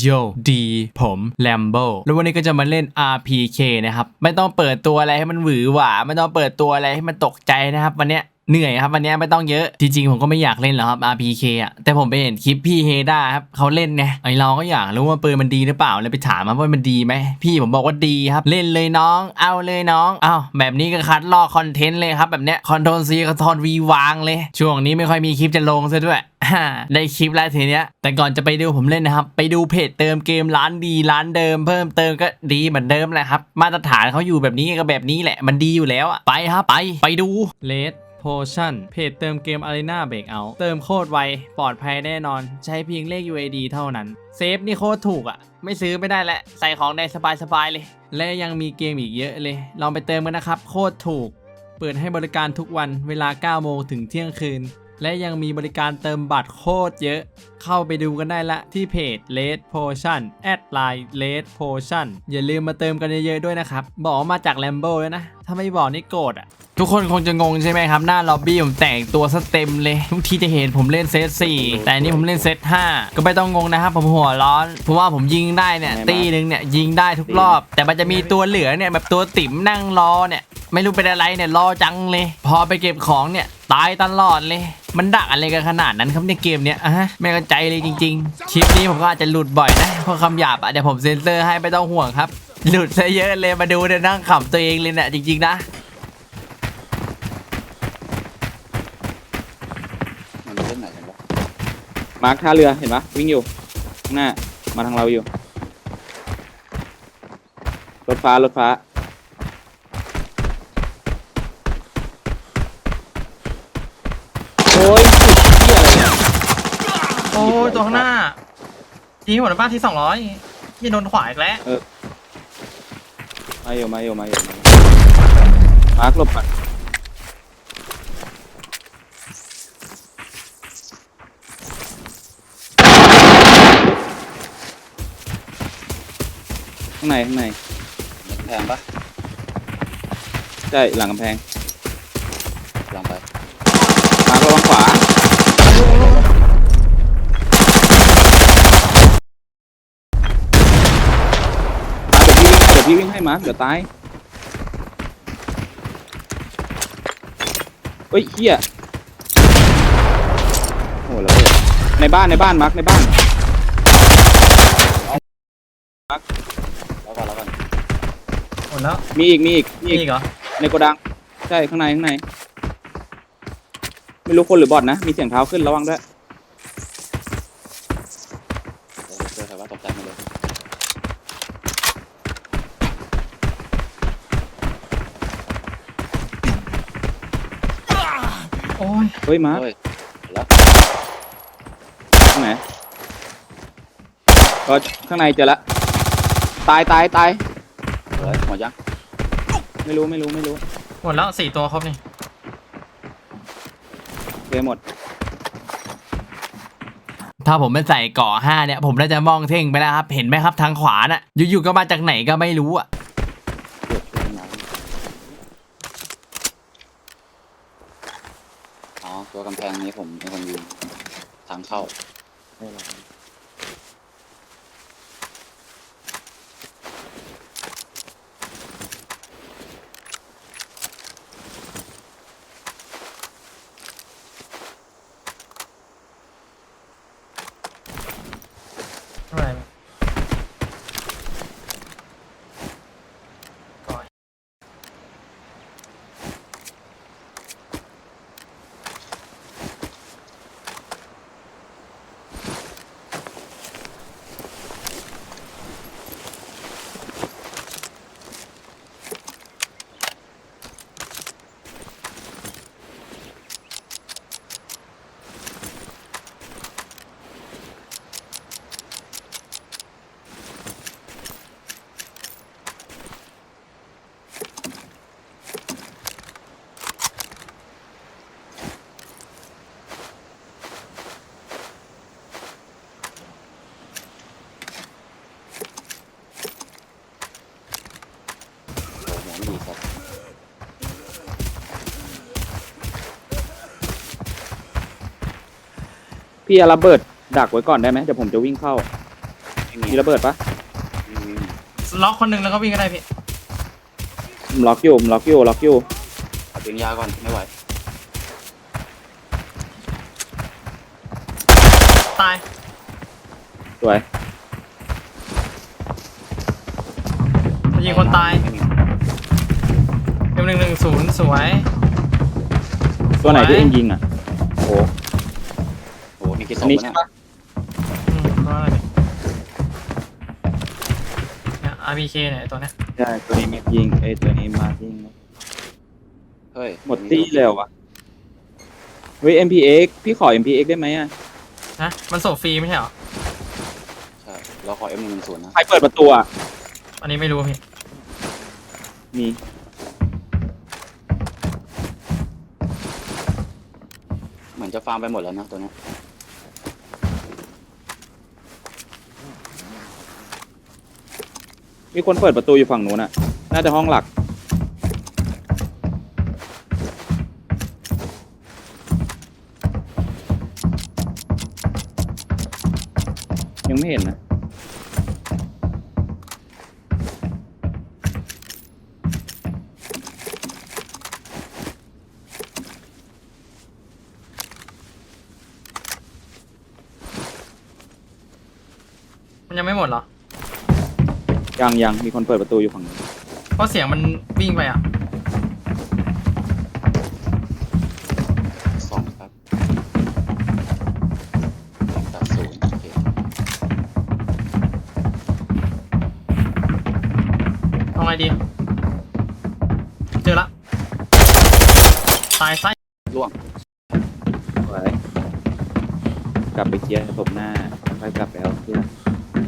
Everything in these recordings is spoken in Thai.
โยดีผมแลมโบแล้ววันนี้ก็จะมาเล่น RPK นะครับ ไม่ต้องเปิดตัวอะไรให้มันหวือหวา ไม่ต้องเปิดตัวอะไรให้มันตกใจนะครับ วันเนี้ย เหนื่อยครับวันนี้ไม่ต้องเยอะ จริงๆ ผมก็ไม่อยากเล่นหรอกครับ RPK อะแต่ผมไปเห็นคลิปพี่เฮด้าครับเขาเล่นไงไอเราก็อยากรู้ว่าปืนมันดีหรือเปล่าเลยไปถามมันว่ามันดีไหมพี่ผมบอกว่าดีครับ เล่นเลยน้อง เอาเลยน้องเอาแบบนี้ก็คัดลอกคอนเทนต์เลยครับแบบเนี้ยคอนโทรลซีคอนโทรลวีวางเลย ช่วงนี้ไม่ค่อยมีคลิปจะลงซะด้วยได้คลิปแล้วทีเนี้ย แต่ก่อนจะไปดูผมเล่นนะครับ ไปดูเพจเติมเกมร้านดีร้านเดิม เพิ่มเติมก็ดีเหมือนเดิมแหละครับ มาตรฐานเขาอยู่แบบนี้ก็แบบนี้แหละ มันดีอยู่แล้วอะไปครับไป ไปดูเลด โพชั่นเพจเติมเกม Arena Breakout เติมโคตรไว ปลอดภัยแน่นอน ใช้เพียงเลข UAD เท่านั้น เซฟนี่โคตรถูกอะไม่ซื้อไม่ได้แหละใส่ของได้สบายๆเลย และยังมีเกมอีกเยอะเลย ลองไปเติมกันนะครับ โคตรถูก เปิดให้บริการทุกวันเวลา 9 โมงถึงเที่ยงคืน และยังมีบริการเติมบัตรโคตรเยอะเข้าไปดูกันได้ละที่เพจ Red Potion แอดไลน์ Red Potion อย่าลืมมาเติมกันเยอะๆด้วยนะครับ บอกว่ามาจาก Lambo ด้วยนะ ถ้าไม่บอกนี่โกรธอะ ทุกคนคงจะงงใช่ไหมครับ หน้าล็อบบี้ผมแต่งตัวสเต็มเลย ทุกทีจะเห็นผมเล่นเซต4แต่อันนี้ผมเล่นเซต5ก็ไม่ต้องงงนะครับ ผมหัวร้อน เพราะว่าผมยิงได้เนี่ยไงบ้างตีหนึ่งเนี่ยยิงได้ทุกรอบ แต่มันจะมีตัวเหลือเนี่ยแบบตัวติ๋มนั่งรอเนี่ยไม่รู้เป็นอะไรเนี่ยรอจังเลย พอไปเก็บของเนี่ยตายตลอดเลย มันดักอะไรกันขนาดนั้นครับในเกมเนี้ยอะฮะไม่เข้าใจเลยจริง ๆ คลิปนี้ผมก็อาจจะหลุดบ่อยนะเพราะคำหยาบอะเดี๋ยวผมเซ็นเซอร์ให้ไม่ต้องห่วงครับ หลุดซะเยอะเลยมาดูเนี่ยวนั่งขำตัวเองเลยเนี่ยจริง ๆ นะมันเล่นไหนกันวะมาร์คท่าเรือเห็นปะวิ่งอยู่ข้างหน้ามาทางเราอยู่ รถฟ้ารถฟ้า โอ้ยสุดที่อะไรเนี่ย โอ้ ยตัวข้างหน้าทีหัวหน้าบ้านที่สองร้อยยี่โดนขวาอีกแล้วมาอยู่มาอยู่มาอยู่มาร์คหลบก่อนข้างในข้างในแพงปะใช่หลังกำแพงลองไปมาร์คระวังขวา มาเดี๋ยว พี่วิ่งเดี๋ยวพี่วิ่งให้มาร์คเดี๋ยวตายเฮ้ยเฮียโอ้โหแล้วในบ้านในบ้านมาร์คในบ้านแล้วก่อนแล้วก่อนหมดแล้วมีอีกมีอีกมีมีอีกอีกเหรอในโกดังใช่ข้างในข้างในไม่รู้คนหรือบอทนะมีเสียงเท้าขึ้นระวังด้วย โอ้โหเจอใครว่าตกใจหมดเลย โอ้ย เฮ้ยมาร์คเฮ้ยแล้วข้างไหนก็ข้างในเจอละ ตายตายตายเฮ้ยหมดยังไม่รู้ไม่รู้ไม่รู้หมดแล้วสี่ตัวครบนี่เจอหมด ถ้าผมไม่ใส่เกาะห้าเนี่ย ผมน่าจะมองเท่งไปแล้วครับ เห็นไหมครับทางขวาน่ะอยู่ๆก็มาจากไหนก็ไม่รู้อะ เกือบช่วยมาอ๋อตัวกำแพงนี้ผมเป็นคนยิง ทางเข้า ไม่รอ พี่เอาระเบิดดักไว้ก่อนได้ไหมเดี๋ยวผมจะวิ่งเข้าวิ่งไม่มีระเบิดปะไม่มีล็อกคนหนึ่งแล้วก็วิ่งก็ได้พี่ผมล็อกอยู่ผมล็อกอยู่ล็อกอยู่เอาดึงยาก่อนไม่ไหวตายสวยยิงคนตายไม่มีเอ็มหนึ่งหนึ่งศูนย์สวยตัวไหนสวยที่เองยิงอะโอ้โหโอ้โหนี่ กี่ศอัพนนี้วะใช่เนี่ยปะอืมก็อะไรเนี่ย RPK เนี่ยตัวเนี้ยใช่ตัวนี้ไม่ยิงเอ้ยตัวนี้มายิงเฮ้ยหมดตี้แล้ววะเฮ้ย MPX พี่ขอ MPX ได้ไหมอะนะมันส่งฟรีไม่ใช่เหรอ ใช่เราขอ M หนึ่งศูนย์นะใครเปิดประตูอะอันนี้ไม่รู้พี่ มีเหมือนจะฟาร์มไปหมดแล้วนะตัวเนี้ย มีคนเปิดประตูอยู่ฝั่งนู้นอะน่าจะห้องหลัก ยังไม่เห็นนะ มันยังไม่หมดเหรอ ยังยังมีคนเปิดประตูอยู่ฝั่งนู้นเพราะเสียงมันวิ่งไปอะ สองครับตัดศูนย์โอเคเอาไงดี เจอละ ตายไส้ล่วงไว้กลับไปเคลียร์ศพหน้าค่อยกลับไปเอาเสื้อ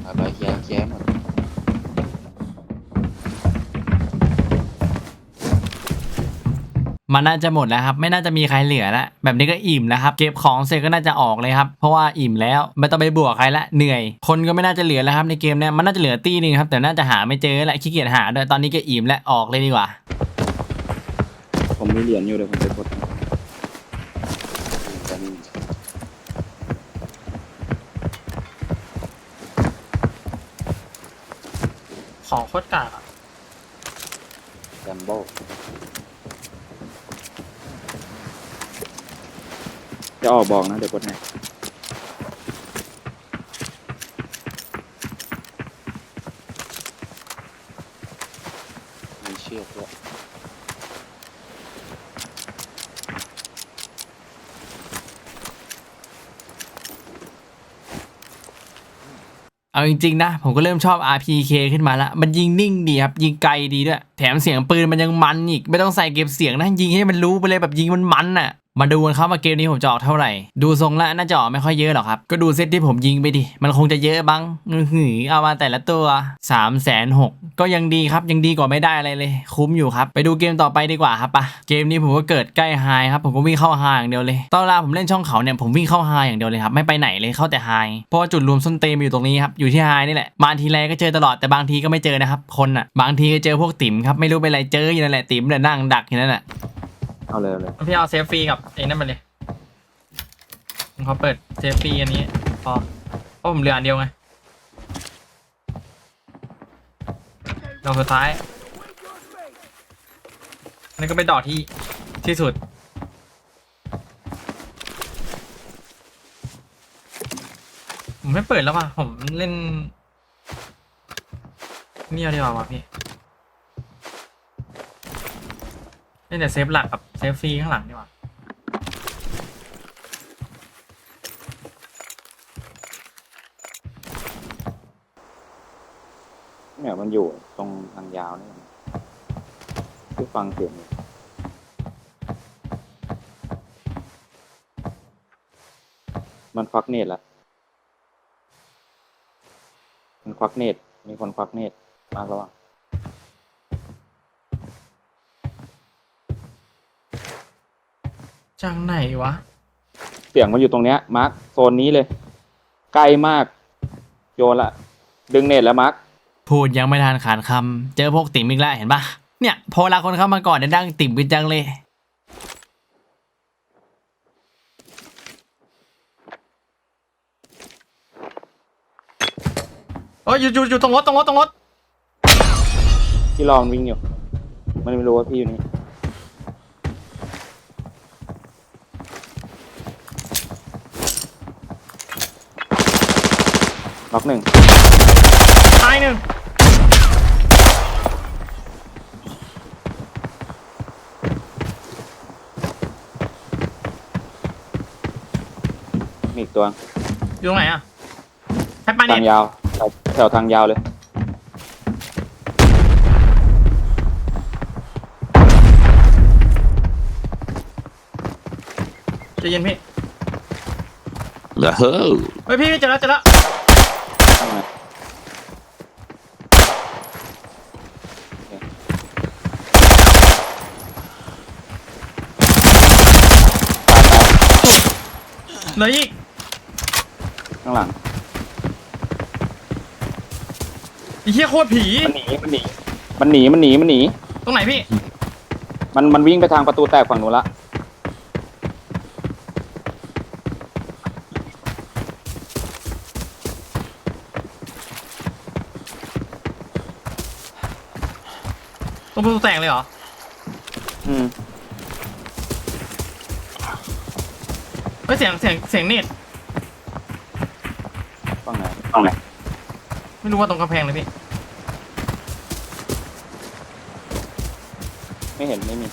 ไปไปเคลียร์เคลียร์ให้หมด มันน่าจะหมดแล้วครับ ไม่น่าจะมีใครเหลือแล้วแบบนี้ก็อิ่มแล้วครับ เก็บของเสร็จก็น่าจะออกเลยครับ เพราะว่าอิ่มแล้วไม่ต้องไปบวกใครละเหนื่อย คนก็ไม่น่าจะเหลือแล้วครับในเกมเนี้ยมันน่าจะเหลือตีหนึงครับแต่น่าจะหาไม่เจอแหละขี้เกียจหาด้วยตอนนี้ก็อิ่มและออกเลยดีกว่า ผมมีเหรียญอยู่เดี๋ยวผมไปกดจะมีของโคตรกากอะแลมโบ้ จะออกบอกนะ เดี๋ยวกดให้มีเชือกด้วยเอาจริงๆนะ ผมก็เริ่มชอบ RPK ขึ้นมาละมันยิงนิ่งดีครับ ยิงไกลดีด้วย แถมเสียงปืนมันยังมันอีก ไม่ต้องใส่เก็บเสียงนะ ยิงให้มันรู้ไปเลยแบบยิงมันมันน่ะ มาดูกันครับว่าเกมนี้ผมจะออกเท่าไหร่ ดูทรงแล้วน่าจะออกไม่ค่อยเยอะหรอกครับ ก็ดูเซตที่ผมยิงไปดิ มันคงจะเยอะบ้างหือเอามาแต่ละตัว3ามแสนหกก็ยังดีครับยังดีกว่าไม่ได้อะไรเลย คุ้มอยู่ครับ ไปดูเกมต่อไปดีกว่าครับปะเกมนี้ผมก็เกิดใกล้ไฮครับผมก็วิ่งเข้าไฮอย่างเดียวเลยตอนเวลาผมเล่นช่องเขาเนี่ยผมวิ่งเข้าไฮอย่างเดียวเลยครับไม่ไปไหนเลยเข้าแต่ไฮเพราะว่าจุดรวมส้นเตมอยู่ตรงนี้ครับอยู่ที่ไฮนี่แหละมาทีไรก็เจอตลอดแต่บางทีก็ไม่เจอนะครับคนอะบางทีก็เจอพวกติ๋มครับไม่รู้เป็นไรเจออยู่นั่นแหละติ๋มเนี่ยนั่งดักอยู่นั่นแหละ เอาเลยเอาเลยพี่เอาเซฟฟรีกับไอ้นั่นมาเลยผมขอเปิดเซฟฟรีอันนี้พอเพราะผมเหลืออันเดียวไงดอกสุดท้ายอันนี้ก็เป็นดอกที่ที่สุดผมไม่เปิดแล้วว่ะ ผมเล่นนี่เอาดีกว่าวะพี่ เล่นแต่เซฟหลักกับเซฟฟรีข้างหลังดีกว่าเนี่ยมันอยู่ตรงทางยาวนี่ที่ฟังเสียงมันควักเนตแล้วมันควักเนตมีคนควักเนตมากระวัง จังไหนวะ เสียงมันอยู่ตรงเนี้ยมาร์คโซนนี้เลย ใกล้มากโยนละ ดึงเนตแล้วมาร์คพูดยังไม่ทันขาดคำเจอพวกติ๋มอีกแล้วเห็นปะเนี่ย พอเวลาคนเข้ามาก่อนเนี่ยดังติ๋มกันจังเลย เอ้ยอยู่อยู่อยู่ตรงรถตรงรถตรงรถพี่รอมันวิ่งอยู่ มันไม่รู้ว่าพี่อยู่นี่ น็อกหนึ่งตายหนึ่งมีอีกตัวอยู่ตรงไหนอะแท็บมาทางเนี่ยยาวแถวแถวทางยาวเลย ใจะเย็นพี่ The ho. เฮ้ยพี่พี่เจอแล้วเจอแล้ว ข้างในตายตาย เหลืออีกข้างหลังไอ้เหี้ยโคตรผี มันหนีมันหนีมันหนีมันหนีมันหนีตรงไหนพี่ มันมันวิ่งไปทางประตูแตกฝั่งนู้นละตรงประตูแตกเลยเหรออืม เฮ้ยเสียงเสียงเสียงเน็ตฝั่งไหนฝั่งไหนไม่รู้ว่าตรงกำแพงเลยพี่ไม่เห็นไม่มี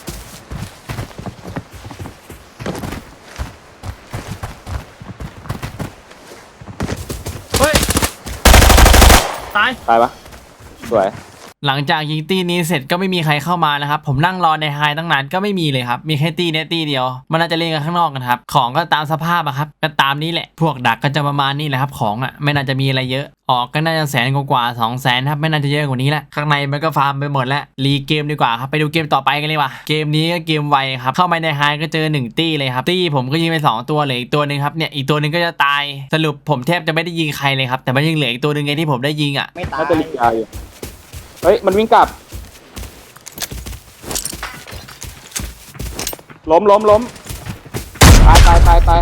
เฮ้ยตายตายปะสวย หลังจากยิงตีนี้เสร็จก็ไม่มีใครเข้ามานะครับ ผมนั่งรอในไฮตั้งนานก็ไม่มีเลยครับ มีแค่ตีเนี้ยตีเดียว มันน่าจะเล่นกันข้างนอกกันครับ ของก็ตามสภาพอะครับ ก็ตามนี้แหละ พวกดักก็จะประมาณนี้แหละครับ ของอะไม่น่าจะมีอะไรเยอะ ออกก็น่าจะแสนกว่าสองแสนครับ ไม่น่าจะเยอะกว่านี้แหละ ข้างในมันก็ฟาร์มไปหมดแล้ว รีเกมดีกว่าครับ ไปดูเกมต่อไปกันเลยว่ะ เกมนี้ก็เกมไวครับ เข้ามาในไฮก็เจอหนึ่งตี้เลยครับ ตี้ผมก็ยิงไปสองตัวเหลยอีกตัวหนึ่งครับ เนี่ย อีกตัวหนึ่งก็จะตาย สรุปผมแทบจะไม่ได้ยิงใครเลยครับ แต่มันยังเหลืออีกตัวหนึ่งไงที่ผมได้ยิงอะไม่ตาย เฮ้ย มันวิ่งกลับ ล้มล้มล้มตายตายตายตาย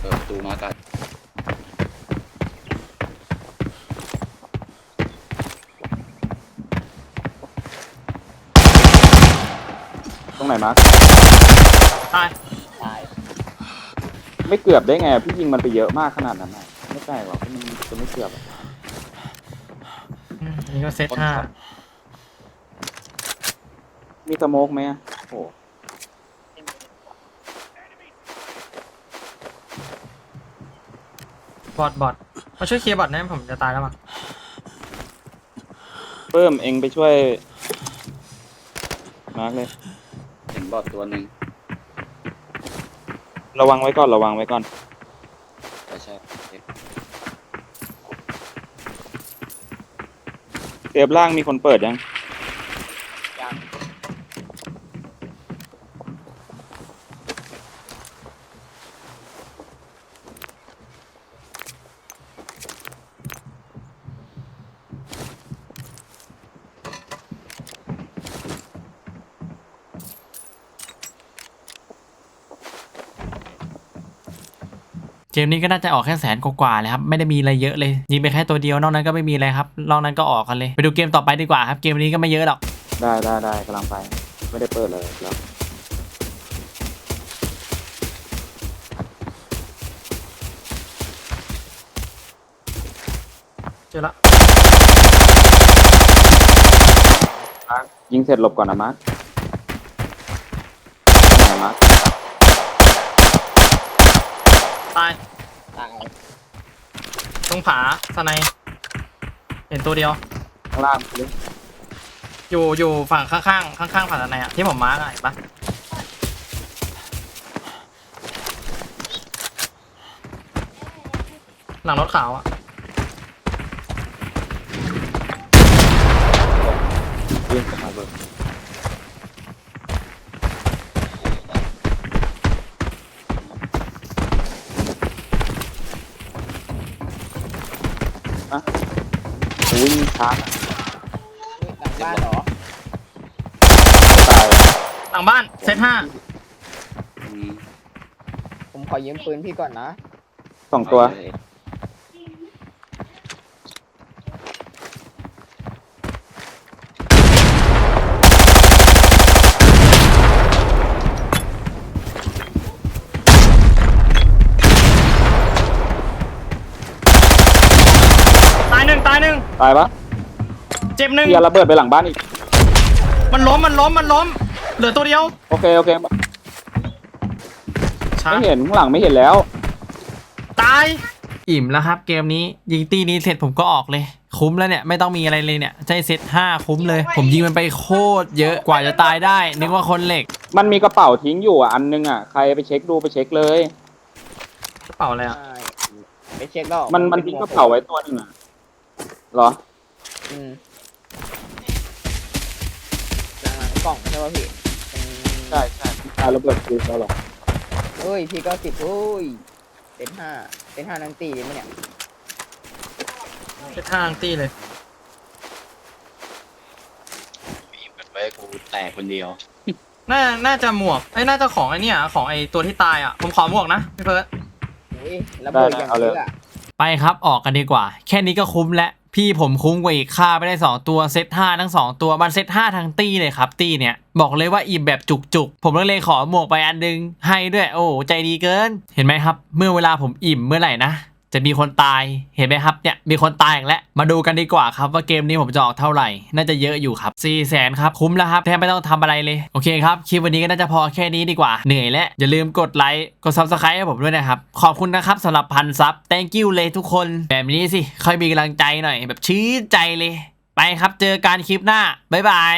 เปิดประตูมาตายตรงไหนมาร์คตายตายไม่เกือบได้ไง พี่ยิงมันไปเยอะมากขนาดนั้นนะไม่ใช่หรอกที่มันจะไม่เกือบอะอืม นี่ก็เซตห้ามีสโมกไหมอะโอ้โหบอดบอดมาช่วยเคลียร์บอดนะผมจะตายแล้วมั้งเพิ่มเองไปช่วย มาร์คเลย เห็นบอดตัวหนึ่งระวังไว้ก่อนระวังไว้ก่อน ใช่ใช่เอ๊ะ เตียบล่างมีคนเปิดยัง เกมนี้ก็น่าจะออกแค่แสนกว่าๆเลยครับไม่ได้มีอะไรเยอะเลย ยิงไปแค่ตัวเดียวนอกนั้นก็ไม่มีอะไรครับนอกนั้นก็ออกกันเลย ไปดูเกมต่อไปดีกว่าครับเกมนี้ก็ไม่เยอะหรอกได้ได้ได้กำลังไป ไม่ได้เปิดเลยแล้วเจอละมาร์คยิงเสร็จหลบก่อนนะมาร์คไหนมาร์ค ตาย ตายตรงผาสไนด์เห็นตัวเดียว ข้างล่างเลยอยู่อยู่ฝั่งข้างๆข้างๆฝั่งสไนด์อะที่ผมมาร์กอะเห็นปะหลังรถขาวอะยิง กลับมาเลยอะอุ้ยช้าหลังบ้านเหรอตายหลังบ้านเซตห้าอืมผมขอยืมปืนพี่ก่อนนะสองตัวเอาเลยายหนึ่ง ตายปะเจ็บหนึ่งเฮียระเบิดไปหลังบ้านอีก มันล้มมันล้มมันล้ม เหลือตัวเดียวโอเคโอเคช้าไม่เห็นข้างหลังไม่เห็นแล้ว ตาย อิ่มแล้วครับ เกมนี้ยิงตีนี้เสร็จผมก็ออกเลย คุ้มแล้วเนี่ย ไม่ต้องมีอะไรเลยเนี่ยใช้เซตห้าคุ้มเลย ผมยิงมันไปโคตรเยอะกว่าจะตายได้ นึกว่าคนเหล็ก มันมีกระเป๋าทิ้งอยู่อะอันนึงอะใครไปเช็คดูไปเช็คเลย กระเป๋าอะไรอะใช่ไปเช็คแล้วมันมันทิ้งกระเป๋าไว้ตัวหนึงอะ เหรอ อืมหลังๆกล่องใช่ป่ะพี่อืมใช่ใช่ตายระเบิดคือเราหรอเฮ้ยพี่เก้าสิบโอ้ยเป็นห้าเป็นห้านังตีเลยมั้ยเนี่ยเป็นทางตีเลย มีแบบไว้กูแตกคนเดียว น่า น่าจะหมวกไอ้ยน่าจะของไอ้เนี่ย ของไอ้ตัวที่ตายอะ ผมขอหมวกนะพี่เพิร์ดโอ้ยระเบิดอย่างเยอะอะ ไปครับออกกันดีกว่า แค่นี้ก็คุ้มแล้ว พี่ผมคุ้มกว่าอีกค่าไปได้ 2 ตัวเซต5ทั้ง 2 ตัวมันเซต5ทั้งตี้เลยครับตี้เนี่ย บอกเลยว่าอิ่มแบบจุกๆ ผมก็เลยขอหมวกไปอันนึง ให้ด้วยโอ้ใจดีเกิน เห็นไหมครับ เมื่อเวลาผมอิ่มเมื่อไหร่นะ จะมีคนตายเห็นไหมครับเนี่ยมีคนตายอีกแล้วมาดูกันดีกว่าครับว่าเกมนี้ผมจะออกเท่าไหร่ น่าจะเยอะอยู่ครับ4 0 0แสนครับคุ้มแล้วครับแทบไม่ต้องทำอะไรเลยโอเคครับคลิปวันนี้ก็น่าจะพอแค่นี้ดีกว่าเหนื่อยแล้วอย่าลืมกดไลค์กด subscribe ให้ผมด้วยนะครับขอบคุณนะครับสำหรับพันซับ thank you เลยทุกคน แบบนี้สิค่อยมีกำลังใจหน่อยแบบชื่นใจเลย ไปครับเจอกันคลิปหน้าบ๊ายบาย